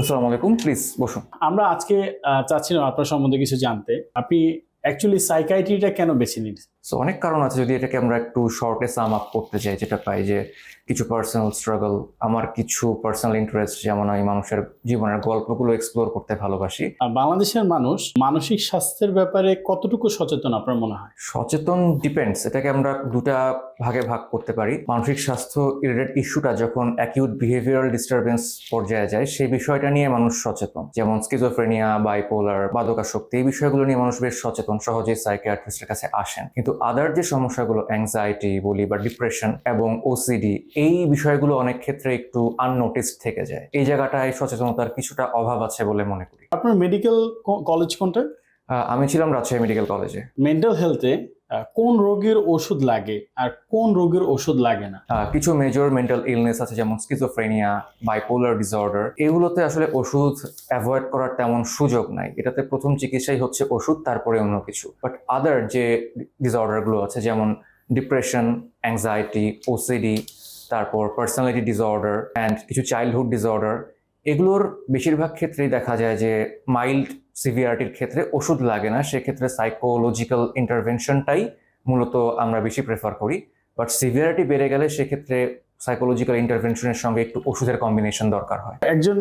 আসসালামু আলাইকুম প্লিজ বসুন। আমরা আজকে চাচ্ছিলাম আপনার সম্বন্ধে কিছু জানতে। আপনি অ্যাকচুয়ালি সাইকাইট্রিটা কেন বেছে নিন সো অনেক কারণ আছে যদি এটাকে আমরা একটু শর্টে সাম আপ করতে চাই যেটা পাই যে কিছু পার্সোনাল স্ট্রাগল আমার কিছু পার্সোনাল ইন্টারেস্ট যেমন আমি মানুষের জীবনের গল্পগুলো এক্সপ্লোর করতে ভালোবাসি। আর বাংলাদেশের মানুষ মানসিক স্বাস্থ্যের ব্যাপারে কতটুকু সচেতন আপনার মনে হয়? সচেতন ডিপেন্ডস এটাকে আমরা দুটা ভাগে ভাগ করতে পারি। মানসিক স্বাস্থ্য রিলেটেড ইস্যুটা যখন অ্যাকিউট বিহেভিয়ারাল ডিস্টারবেন্স পর্যায়ে যায় সেই বিষয়টা নিয়ে মানুষ সচেতন। যেমন স্কিজোফ্রেনিয়া বাইপোলার বাদকাশক্তি এই বিষয়গুলো নিয়ে মানুষ বেশ সচেতন সহজেই সাইকিয়াট্রিস্টের কাছে আসেন। কিন্তু আদার যে সমস্যাগুলো অ্যাংজাইটি বলি বা ডিপ্রেশন এবং ওসিডি এই বিষয়গুলো অনেক ক্ষেত্রে একটু আননোটিস থেকে যায়। এই জায়গাটায় সচেতনতার কিছুটা অভাব আছে বলে মনে করি। আপনার মেডিকেল কলেজ কোনটা? আমি ছিলাম রাজশাহী মেডিকেল কলেজে মেন্টাল হেলথে কোন রোগের ওষুধ লাগে আর কোন রোগের ওষুধ লাগে না? কিছু মেজর মেন্টাল ইলনেস আছে, যেমন স্কিজোফ্রেনিয়া বাইপোলার ডিসঅর্ডার এগুলোতে আসলে ওষুধ অ্যাভয়েড করার তেমন সুযোগ নাই। এটাতে প্রথম চিকিৎসাই হচ্ছে ওষুধ, তারপরে অন্য কিছু। বাট আদার যে ডিসঅর্ডারগুলো আছে, যেমন ডিপ্রেশন অ্যাংজাইটি ওসিডি তারপর পার্সোনালিটি ডিসঅর্ডার অ্যান্ড কিছু চাইল্ডহুড ডিসঅর্ডার এগুলোর বেশিরভাগ ক্ষেত্রেই দেখা যায় যে মাইল্ড সিভিয়ারিটির ক্ষেত্রে ওষুধ লাগে না সেক্ষেত্রে সাইকোলজিক্যাল ইন্টারভেনশনটাই মূলত আমরা বেশি প্রেফার করি। বাট সিভিয়ারিটি বেড়ে গেলে সেক্ষেত্রে সাইকোলজিক্যাল ইন্টারভেনশনের সঙ্গে একটু ওষুধের কম্বিনেশন দরকার হয়। একজন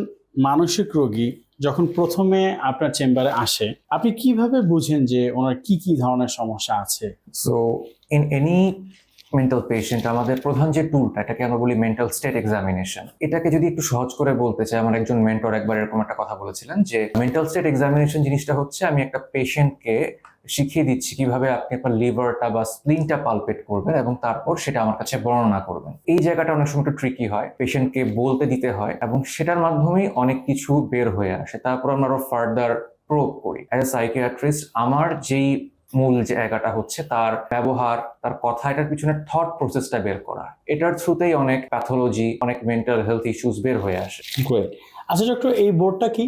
মানসিক রোগী যখন প্রথমে আপনার চেম্বারে আসে আপনি কীভাবে বুঝেন যে ওনার কি কি ধরনের সমস্যা আছে? So in any mental patient আমাদের প্রধান যে টুলটা এটাকে আমরা বলি মেন্টাল স্টেট এক্সামিনেশন এটাকে যদি একটু সহজ করে বলতে চাই, আমার একজন মেন্টর একবার এরকম একটা কথা বলেছিলেন যে মেন্টাল স্টেট এক্সামিনেশন জিনিসটা হচ্ছে আমি একটা পেশেন্টকে শিখিয়ে দিচ্ছি কীভাবে আপনি আপনার লিভারটা বা স্প্লিনটা পালপেট করবেন এবং তারপর সেটা আমার কাছে বর্ণনা করবেন। এই জায়গাটা অনেক সময় একটু ট্রিকি হয় পেশেন্টকে বলতে দিতে হয় এবং সেটার মাধ্যমেই অনেক কিছু বের হয়ে আসে। তারপর আমরা আরও ফার্দার প্রোভ করি। অ্যাজ এ সাইকিয়াট্রিস্ট আমার যেই মূল জায়গাটা হচ্ছে তার ব্যবহার তার কথা এটার পিছনে থট প্রসেসটা বের করা। এটার থ্রুতেই অনেক প্যাথোলজি অনেক মেন্টাল হেলথ ইস্যুস বের হয়ে আসে। আচ্ছা ডক্টর এই বোর্ডটা কি?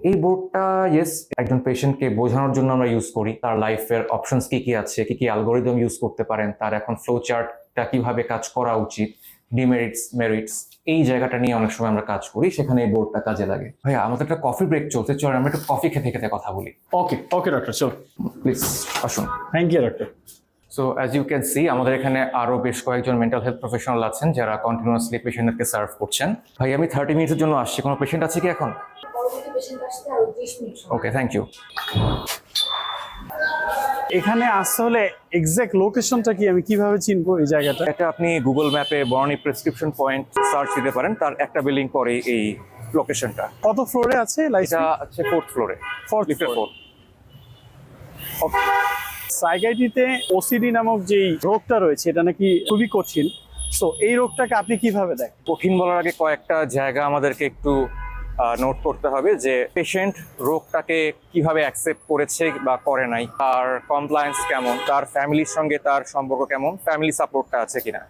এই বোর্ডটা ইয়েস একজন পেশেন্টকে বোঝানোর জন্য আমরা ইউজ করি। তার লাইফের অপশনস কি কি আছে কি কি অ্যালগোরিদম ইউজ করতে পারেন তার এখন ফ্লো চার্টটা কীভাবে কাজ করা উচিত। ডিমেরিটস মেরিটস এই জায়গাটা নিয়ে অনেক সময় আমরা কাজ করি সেখানে এই বোর্ডটা কাজে লাগে। ভাইয়া আমাদের একটা কফি ব্রেক চলছে চল আমরা একটু কফি খেতে খেতে কথা বলি। ওকে ওকে ডক্টর চল। প্লিজ আসুন। Thank you doctor so as you can see আমাদের এখানে আরও বেশ কয়েকজন মেন্টাল হেলথ প্রফেশনাল আছেন যারা কন্টিনিউয়াসলি পেশেন্টকে সার্ভ করছেন। ভাই আমি থার্টি মিনিটের জন্য আসছি কোনো পেশেন্ট আছে কি এখন? ওকে থ্যাংক ইউ এখানে আসতে হলে এক্সাক্ট লোকেশনটা কি আমি কীভাবে চিনবো এই জায়গাটা? এটা আপনি গুগল ম্যাপে বর্ণি প্রেসক্রিপশন পয়েন্ট সার্চ দিতে পারেন তার একটা বিল্ডিং পরে এই লোকেশনটা কত ফ্লোরে আছে লাইসেন্স আছে ফোর্থ ফ্লোরে Fourth লিফটের floor. ফোর্থ সাইকাইটিতে ওসিডি নামক যেই রোগটা রয়েছে এটা নাকি খুবই কঠিন। সো এই রোগটাকে আপনি কীভাবে দেখেন? কঠিন বলার আগে কয়েকটা জায়গা আমাদেরকে একটু নোট করতে হবে যে পেশেন্ট রোগটাকে কীভাবে অ্যাকসেপ্ট করেছে বা করে নাই, তার কমপ্লায়েন্স কেমন, তার ফ্যামিলির সঙ্গে তার সম্পর্ক কেমন ফ্যামিলি সাপোর্টটা আছে কিনা।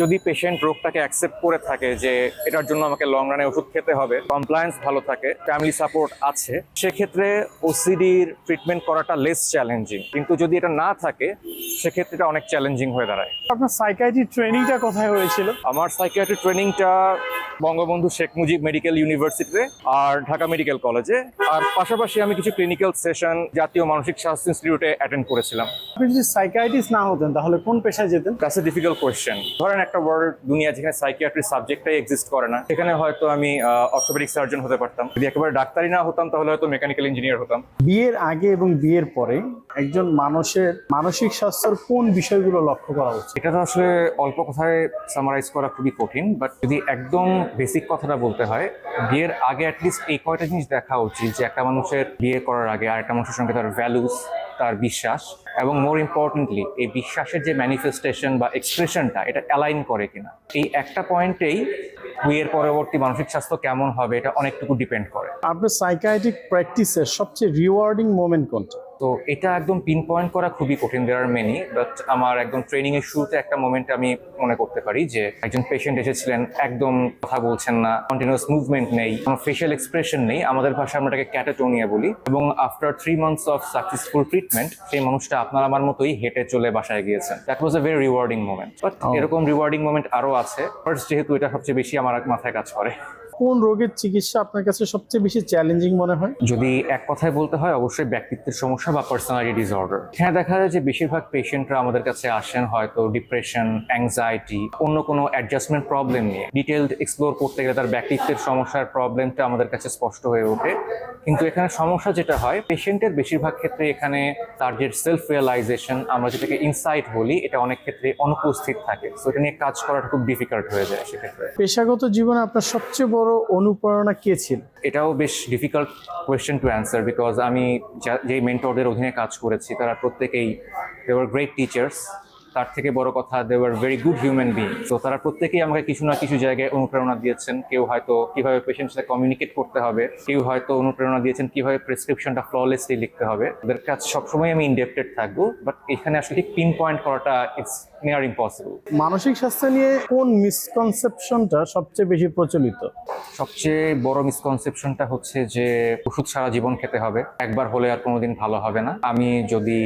যদি পেশেন্ট রোগটাকে অ্যাকসেপ্ট করে থাকে যে এটার জন্য আমাকে লং রানে ওষুধ খেতে হবে কমপ্লায়েন্স ভালো থাকে ফ্যামিলি সাপোর্ট আছে সেক্ষেত্রে ওসিডির ট্রিটমেন্ট করাটা লেস চ্যালেঞ্জিং কিন্তু যদি এটা না থাকে সেক্ষেত্রে এটা অনেক চ্যালেঞ্জিং হয়ে দাঁড়ায়। আপনার সাইকাইট্রি ট্রেনিংটা কোথায় হয়েছিল? আমার সাইকিয়াট্রি ট্রেনিংটা বঙ্গবন্ধু শেখ মুজিব মেডিকেল ইউনিভার্সিটিতে আর ঢাকা মেডিকেল কলেজে আর পাশাপাশি আমি কিছু ক্লিনিক্যাল সেশন জাতীয় মানসিক স্বাস্থ্য ইনস্টিটিউটে অ্যাটেন্ড করেছিলাম। আপনি যদি সাইকাইটিস্ট না হতেন তাহলে কোন পেশায় যেতেন? দ্যাটস এ ডিফিকাল্ট কোয়েশ্চেন ধরেন একটা ওয়ার্ল্ড দুনিয়া যেখানে সাইকিয়াট্রি সাবজেক্টটাই এক্সিস্ট করে না সেখানে হয়তো আমি অর্থোপেডিক সার্জন হতে পারতাম। যদি একেবারে ডাক্তারি না হতাম তাহলে হয়তো মেকানিক্যাল ইঞ্জিনিয়ার হতাম। বিয়ের আগে এবং বিয়ের পরে একজন মানুষের মানসিক স্বাস্থ্যের কোন বিষয়গুলো লক্ষ্য করা উচিত? এটা তো আসলে অল্প কথায় সামারাইজ করা খুবই কঠিন বাট যদি একদম বেসিক কথাটা বলতে হয় বিয়ের আগে অ্যাটলিস্ট এই কয়টা জিনিস দেখা উচিত যে একটা মানুষের বিয়ে করার আগে আর একটা মানুষের সঙ্গে তার ভ্যালুস তার বিশ্বাস এবং মোর ইম্পর্টেন্টলি এই বিশ্বাসের যে ম্যানিফেস্টেশন বা এক্সপ্রেশনটা এটা অ্যালাইন করে কিনা। এই একটা পয়েন্টেই বিয়ের পরবর্তী মানসিক স্বাস্থ্য কেমন হবে, এটা অনেকটুকু ডিপেন্ড করে। আপনার সাইকাইট্রিক প্র্যাকটিসের সবচেয়ে রিওয়ার্ডিং মোমেন্ট কোনটা? তো এটা একদম পিন পয়েন্ট করা খুবই কঠিন। দেয়ার মেনি বাট আমার একদম ট্রেনিং এর শুরুতে একটা মোমেন্ট আমি মনে করতে পারি যে একজন পেশেন্ট এসেছিলেন একদম কথা বলছেন না কন্টিনিউয়াস মুভমেন্ট নেই কোনো ফেশিয়াল এক্সপ্রেশন নেই। আমাদের ভাষায় আমরা এটাকে ক্যাটাটোনিয়া বলি এবং after three months of successful treatment সেই মানুষটা আপনার আমার মতোই হেঁটে চলে বাসায় গিয়েছেন। That was a very rewarding moment but. এরকম রিওয়ার্ডিং মোমেন্ট আরও আছে। ফার্স্ট যেহেতু এটা সবচেয়ে বেশি আমার মাথায় কাজ করে। কোন রোগের চিকিৎসা আপনার কাছে সবচেয়ে বেশি চ্যালেঞ্জিং মনে হয়? যদি এক কথায় বলতে হয় অবশ্যই ব্যক্তিত্বের সমস্যা বা পার্সোনালিটি ডিসঅর্ডার হ্যাঁ দেখা যায় যে বেশিরভাগ পেশেন্টরা আমাদের কাছে আসেন হয়তো ডিপ্রেশন অ্যাংজাইটি অন্য কোনো অ্যাডজাস্টমেন্ট প্রবলেম নিয়ে। ডিটেলড এক্সপ্লোর করতে গেলে তার ব্যক্তিত্বের সমস্যার প্রবলেমটা আমাদের কাছে স্পষ্ট হয়ে ওঠে। কিন্তু এখানে সমস্যা যেটা হয় পেশেন্টের বেশিরভাগ ক্ষেত্রে এখানে তার যে সেলফ রিয়েলাইজেশন আমরা যেটাকে ইনসাইট বলি এটা অনেক ক্ষেত্রে অনুপস্থিত থাকে। তো এটা নিয়ে কাজ করাটা খুব ডিফিকাল্ট হয়ে যায় সেক্ষেত্রে। পেশাগত জীবনে আপনার সবচেয়ে বড় অনুপ্রেরণা কে ছিল? এটাও বেশ difficult question to answer because আমি যা- যেই মেন্টরদের অধীনে কাজ করেছি তারা প্রত্যেকেই দেওয়ার গ্রেট টিচার্স তার থেকে বড় কথা দেওয়ার ভেরি গুড হিউম্যান বিং তো তারা প্রত্যেকেই আমাকে কিছু না কিছু জায়গায় অনুপ্রেরণা দিয়েছেন। কেউ হয়তো কীভাবে পেশেন্টের সাথে কমিউনিকেট করতে হবে কেউ হয়তো অনুপ্রেরণা দিয়েছেন কীভাবে প্রেসক্রিপশনটা ফ্ললেসলি লিখতে হবে। ওদের কাছে সবসময় আমি ইনডেপ্টেড থাকব বাট এখানে আসলে পিন পয়েন্ট করাটা ইটস নিয়ার ইম্পসিবল মানসিক স্বাস্থ্য নিয়ে কোন মিসকনসেপশনটা সবচেয়ে বেশি প্রচলিত? সবচেয়ে বড় মিসকনসেপশনটা হচ্ছে যে ওষুধ সারা জীবন খেতে হবে। একবার হলে আর কোনোদিন ভালো হবে না। আমি যদি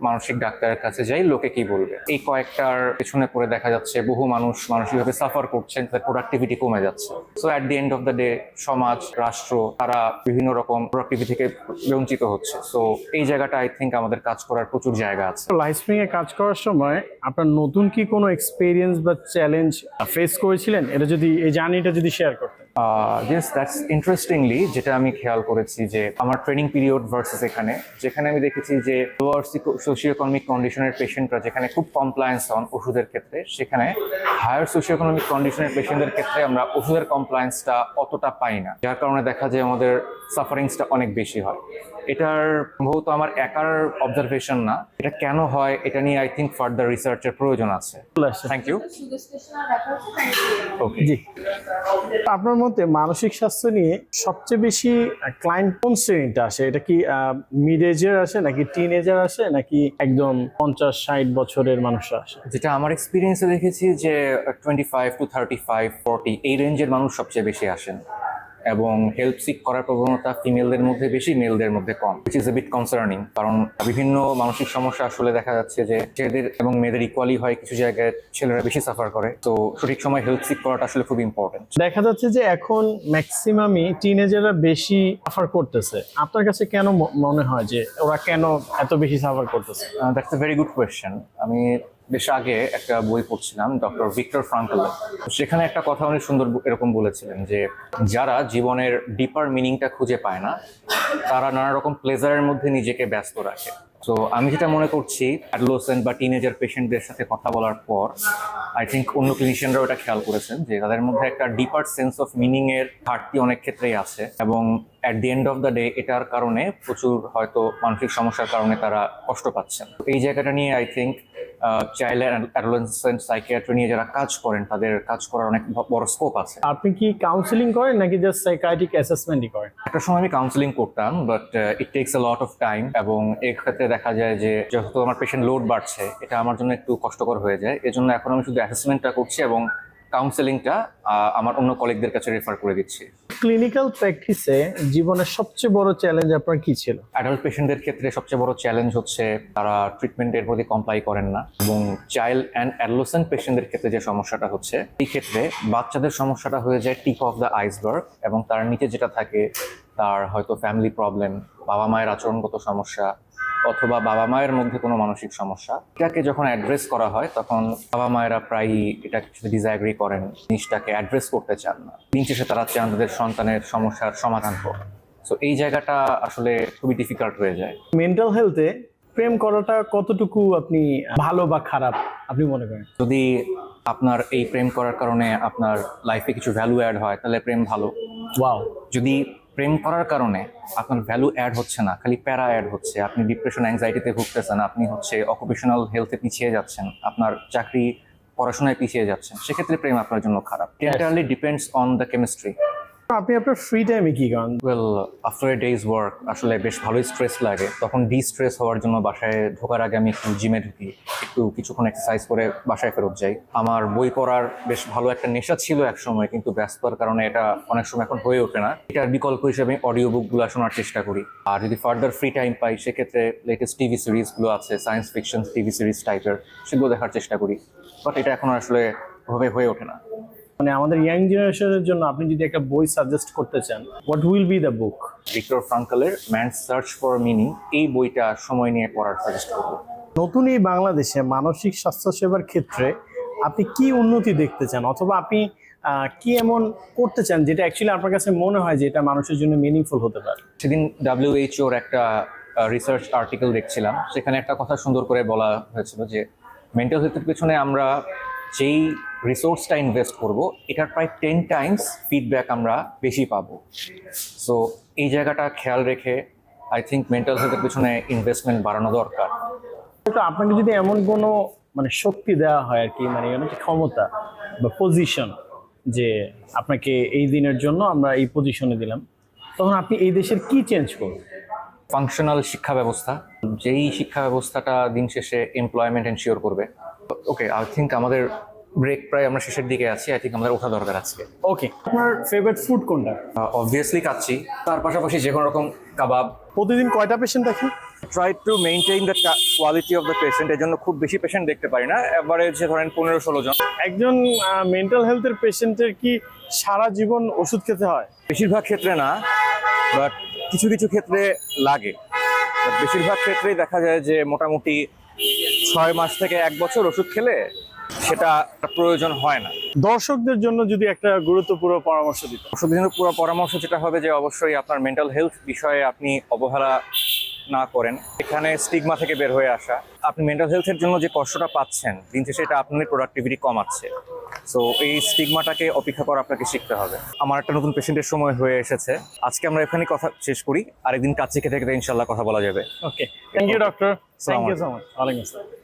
মানসিক ডাক্তারের কাছে যাই, লোকে কি বলবে? এই কয়েকটার পেছনে পড়ে দেখা যাচ্ছে বহু মানুষ মানসিকভাবে সাফার করছেন, তাদের প্রোডাক্টিভিটি কমে যাচ্ছে। So at the end of the day সমাজ, রাষ্ট্র, তারা বিভিন্ন রকম প্রোডাক্টিভিটি থেকে বঞ্চিত হচ্ছে। সো এই জায়গাটা আই থিঙ্ক আমাদের কাজ করার প্রচুর জায়গা আছে। লাইফ স্প্রিং এ কাজ করার সময় আপনার নতুন কি কোনো এক্সপিরিয়েন্স বা চ্যালেঞ্জ ফেস করেছিলেন? এটা যদি, এই জার্নিটা যদি শেয়ার করতেন। ইয়েস দ্যাটস ইন্টারেস্টিংলি যেটা আমি খেয়াল করেছি যে আমার ট্রেনিং পিরিয়ড ভার্সেস এখানে যেখানে আমি দেখেছি যে লোয়ার সোশিও ইকোনমিক কন্ডিশনের পেশেন্টরা যেখানে খুব কমপ্লায়েন্স হন ওষুধের ক্ষেত্রে সেখানে হায়ার সোশিও ইকোনমিক কন্ডিশনের পেশেন্টদের ক্ষেত্রে আমরা ওষুধের কমপ্লায়েন্সটা অতটা পাই না। যার কারণে দেখা যায় আমাদের সাফারিংসটা অনেক বেশি হয়। এটার সম্ভবত আমার একার অবজারভেশন না। এটা কেন হয় এটা নিয়ে আই থিঙ্ক ফার্দার রিসার্চের প্রয়োজন আছে। থ্যাংক ইউ ওকে জি। আপনার মতে মানসিক স্বাস্থ্য নিয়ে সবচেয়ে বেশি ক্লায়েন্ট কোন শ্রেণীটা আসে? এটা কি মিড এজের আসে নাকি টিন এজার আসে নাকি একদম পঞ্চাশ, ষাট বছরের মানুষরা আসে? যেটা আমার এক্সপিরিয়েন্সে দেখেছি যে twenty five to thirty five forty এই রেঞ্জের মানুষ সবচেয়ে বেশি আসেন। এবং হেল্প সিক করার প্রবণতা ফিমেলদের মধ্যে বেশি মেলদের মধ্যে কম which is a bit concerning কারণ বিভিন্ন মানসিক সমস্যা আসলে দেখা যাচ্ছে যে ছেলেদের এবং মেয়েদের ইকুয়ালি হয় কিছু জায়গায় ছেলেরা বেশি সাফার করে তো সঠিক সময় হেল্প সিক করাটা আসলে খুব ইম্পর্টেন্ট দেখা যাচ্ছে যে এখন ম্যাক্সিমামই টিনেজাররা বেশি সাফার করতেছে। আপনার কাছে কেন মনে হয় যে ওরা কেন এত বেশি সাফার করতেছে? That's a very good question আমি বেশ আগে একটা বই পড়ছিলাম, ডক্টর ভিক্টর ফ্রাঙ্কল। সেখানে একটা কথা উনি সুন্দর এরকম বলেছিলেন যে, যারা জীবনের ডিপার মিনিংটা খুঁজে পায় না, তারা নানা রকম প্লেজারের মধ্যে নিজেকে ব্যস্ত রাখে। তো আমি যেটা মনে করছি অ্যাডলোসেন্ট বা টিনেজার পেশেন্টদের সাথে কথা বলার পর আই থিঙ্ক অন্য ক্লিনিশিয়ানরাও এটা খেয়াল করেছেন যে, তাদের মধ্যে একটা ডিপার সেন্স অফ মিনিংয়ের ঘাটতি অনেক ক্ষেত্রেই আছে এবং at the end of the day এটার কারণে প্রচুর হয়তো মানসিক সমস্যার কারণে তারা কষ্ট পাচ্ছেন এই জায়গাটা নিয়ে I think child adolescent psychiatry নিয়ে যারা কাজ করেন তাদের কাজ করার অনেক বড় স্কোপ আছে। আপনি কি কাউন্সিলিং করেন নাকি জাস্ট সাইকাইটিক অ্যাসেসমেন্টই করেন? একটা সময় আমি কাউন্সিলিং করতাম but it takes a lot of time এবং এই ক্ষেত্রে দেখা যায় যে যেহেতু আমার পেশেন্ট লোড বাড়ছে এটা আমার জন্য একটু কষ্টকর হয়ে যায়। এজন্য এখন আমি শুধু অ্যাসেসমেন্টটা করছি এবং কাউন্সেলিংটা আমার অন্য কলিগদের কাছে রেফার করে দিচ্ছি। ক্লিনিক্যাল প্র্যাকটিসে জীবনের সবচেয়ে বড় চ্যালেঞ্জ আপনার কি ছিল? অ্যাডাল্ট পেশেন্টদের ক্ষেত্রে সবচেয়ে বড় চ্যালেঞ্জ হচ্ছে তারা ট্রিটমেন্টের প্রতি কমপ্লাই করেন না। এবং চাইল্ড অ্যান্ড অ্যাডলোসেন্ট পেশেন্টদের ক্ষেত্রে যে সমস্যাটা হচ্ছে এই ক্ষেত্রে বাচ্চাদের সমস্যাটা হয়ে যায় টিপ অফ দ্য আইসবার্গ এবং তার নিচে যেটা থাকে তার হয়তো ফ্যামিলি প্রবলেম বাবা মায়ের আচরণগত সমস্যা অথবা বাবা মায়ের মধ্যে কোনো মানসিক সমস্যা এটাকে যখন অ্যাড্রেস করা হয় তখন বাবা মায়েরা প্রায়ই এটার সাথে ডিসঅ্যাগ্রি করেন জিনিসটাকে অ্যাড্রেস করতে চান না। দিন শেষে তারা চান তাদের সন্তানের সমস্যার সমাধান হোক। সো এই জায়গাটা আসলে খুবই ডিফিকাল্ট হয়ে যায়। মেন্টাল হেলথে প্রেম করাটা কতটুকু আপনি ভালো বা খারাপ আপনি মনে করেন? যদি আপনার এই প্রেম করার কারণে আপনার লাইফে কিছু ভ্যালু অ্যাড হয় তাহলে প্রেম ভালো। ওয়াও যদি প্রেম করার কারণে আপনার ভ্যালু অ্যাড হচ্ছে না, খালি প্যারা অ্যাড হচ্ছে। আপনি ডিপ্রেশন অ্যাংজাইটিতে ভুগতেছেন, আপনি হচ্ছে অকুপেশনাল হেলথে পিছিয়ে যাচ্ছেন, আপনার চাকরি, পড়াশোনায় পিছিয়ে যাচ্ছেন, সেক্ষেত্রে প্রেম আপনার জন্য খারাপ। Entirely depends on the chemistry আপনি আপনার ফ্রি টাইমে কি গান? Well after a day's work আসলে বেশ ভালোই স্ট্রেস লাগে। তখন ডি স্ট্রেস হওয়ার জন্য বাসায় ঢোকার আগে আমি একটু জিমে ঢুকি, একটু কিছুক্ষণ এক্সারসাইজ করে বাসায় ফেরত যাই। আমার বই পড়ার বেশ ভালো একটা নেশা ছিল এক সময় কিন্তু ব্যস্ততার কারণে এটা অনেক সময় এখন হয়ে ওঠে না। এটার বিকল্প হিসেবে আমি অডিও বুকগুলো শোনার চেষ্টা করি। আর যদি ফার্দার ফ্রি টাইম পাই, সেক্ষেত্রে লেটেস্ট টিভি সিরিজগুলো আছে সায়েন্স ফিকশন টিভি সিরিজ টাইপের সেগুলো দেখার চেষ্টা করি। বাট এটা এখন আসলে ওভাবে হয়ে ওঠে না। মানে আমাদের ইয়াং জেনারেশনের জন্য আপনি যদি একটা বই সাজেস্ট করতে চান what will be the book Viktor ফ্রাঙ্কলের man search for meaning এই বইটা সময় নিয়ে পড়ার সাজেস্ট করব। নতুন এই বাংলাদেশে মানসিক স্বাস্থ্য সেবার ক্ষেত্রে আপনি কি উন্নতি দেখতে চান? অথবা আপনি কি এমন করতে চান যেটা অ্যাকচুয়ালি আপনার কাছে মনে হয় যে এটা মানুষের জন্য মিনিংফুল হতে পারে? সেদিন ডাব্লিউএইচওর একটা রিসার্চ আর্টিকেল দেখছিলাম সেখানে একটা কথা সুন্দর করে বলা হয়েছিল যে মেন্টাল হেলথের পেছনে আমরা যেই রিসোর্সটা ইনভেস্ট করব এটার প্রায় টেন টাইমস ফিডব্যাক আমরা বেশি পাবো। সো এই জায়গাটা খেয়াল রেখে আই থিঙ্ক মেন্টাল হেলথের পিছনে ইনভেস্টমেন্ট বাড়ানো দরকার। তো আপনাকে যদি এমন কোনো মানে শক্তি দেওয়া হয় আর কি মানে ক্ষমতা বা পজিশন যে আপনাকে এই দিনের জন্য আমরা এই পজিশনে দিলাম তখন আপনি এই দেশের কি চেঞ্জ করবেন? ফাংশনাল শিক্ষা ব্যবস্থা যেই শিক্ষা ব্যবস্থাটা দিন শেষে এমপ্লয়মেন্ট এনশিওর করবে ওকে আই থিঙ্ক আমাদের ব্রেক প্রায় আমরা শেষের দিকে আছি। আই থিঙ্ক আমাদের ওঠা দরকার আজকে। ওকে আপনার ফেভারিট ফুড কোনটা? অবভিয়াসলি কাচ্ছি তার পাশাপাশি যে কোনো রকম কাবাব। প্রতিদিন কয়টা পেশেন্ট দেখি? Try to maintain the quality of the patient এর জন্য খুব বেশি পেশেন্ট দেখতে পারি না। এভারেজে ধরেন পনেরো ষোলো জন। একজন মেন্টাল হেলথের পেশেন্টের কি সারা জীবন ওষুধ খেতে হয়? বেশিরভাগ ক্ষেত্রে না বাট কিছু কিছু ক্ষেত্রে লাগে। বেশিরভাগ ক্ষেত্রেই দেখা যায় যে মোটামুটি ছয় মাস থেকে এক বছর ওষুধ খেলে সেটা প্রয়োজন হয় না। দর্শকদের জন্য যদি একটা গুরুত্বপূর্ণ পরামর্শ দিত ওষুধের জন্য পুরো পরামর্শ যেটা হবে যে অবশ্যই আপনার মেন্টাল হেলথ বিষয়ে আপনি অবহেলা না করেন। এখানে স্টিগমা থেকে বের হয়ে আসা। আপনি মেন্টাল হেলথের জন্য যে কষ্টটা পাচ্ছেন দিন শেষে এটা আপনার প্রোডাক্টিভিটি কমাচ্ছে। সো এই স্টিগমাটাকে অপেক্ষা করা আপনাকে শিখতে হবে। আমার একটা নতুন পেশেন্টের সময় হয়ে এসেছে। আজকে আমরা এখানে কথা শেষ করি। আরেকদিন কাছে খেতে খেতে ইনশাল্লাহ কথা বলা যাবে। Okay thank you doctor thank you so much ওয়ালাইকুম আসসালাম।